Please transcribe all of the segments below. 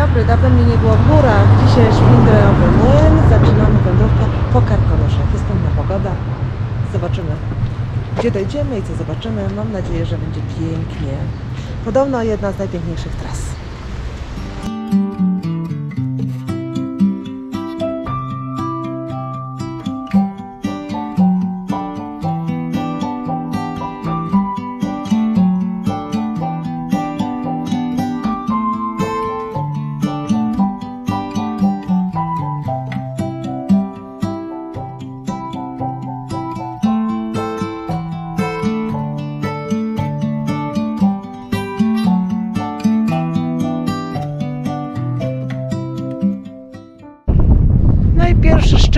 dobry, dawno mnie nie było w górach. Dzisiaj szpindrowy młyn. Zaczynamy wędrówkę po Karkonoszach. Jest piękna pogoda. Zobaczymy, gdzie dojdziemy i co zobaczymy. Mam nadzieję, że będzie pięknie. Podobno jedna z najpiękniejszych tras.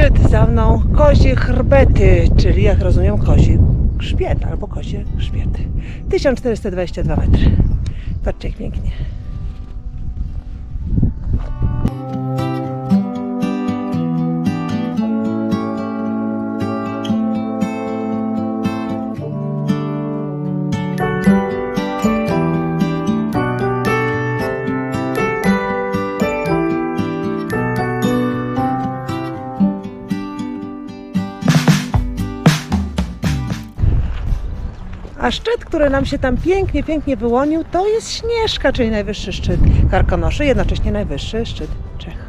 Szczyt za mną kozie chrbety, czyli jak rozumiem kozi grzbiet albo kozie grzbiety. 1422 metry. Patrzcie jak pięknie. A szczyt, który nam się tam pięknie, pięknie wyłonił, to jest Śnieżka, czyli najwyższy szczyt Karkonoszy, jednocześnie najwyższy szczyt Czech.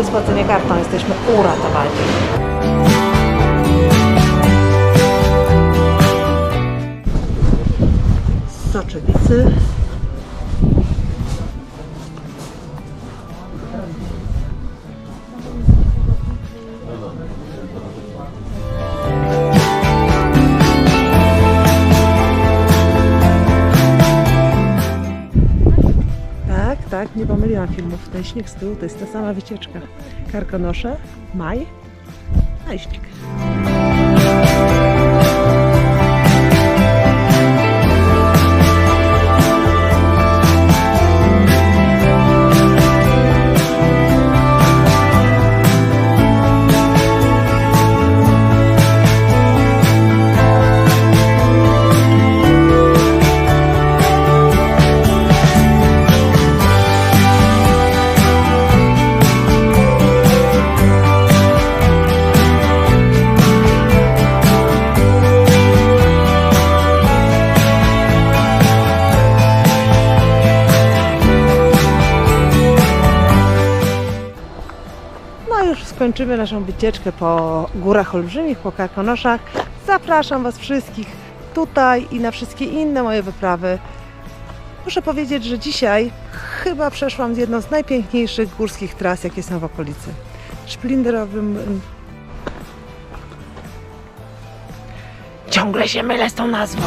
izbocenik, aptam ste šme urata valjda. Tak, nie pomyliłam filmów. Ten śnieg z tyłu to jest ta sama wycieczka. Karkonosze, maj, a i śnieg. Już skończymy naszą wycieczkę po górach olbrzymich, po Karkonoszach. Zapraszam Was wszystkich tutaj i na wszystkie inne moje wyprawy. Muszę powiedzieć, że dzisiaj chyba przeszłam z jedną z najpiękniejszych górskich tras, jakie są w okolicy. Szplinderowym... Ciągle się mylę z tą nazwą.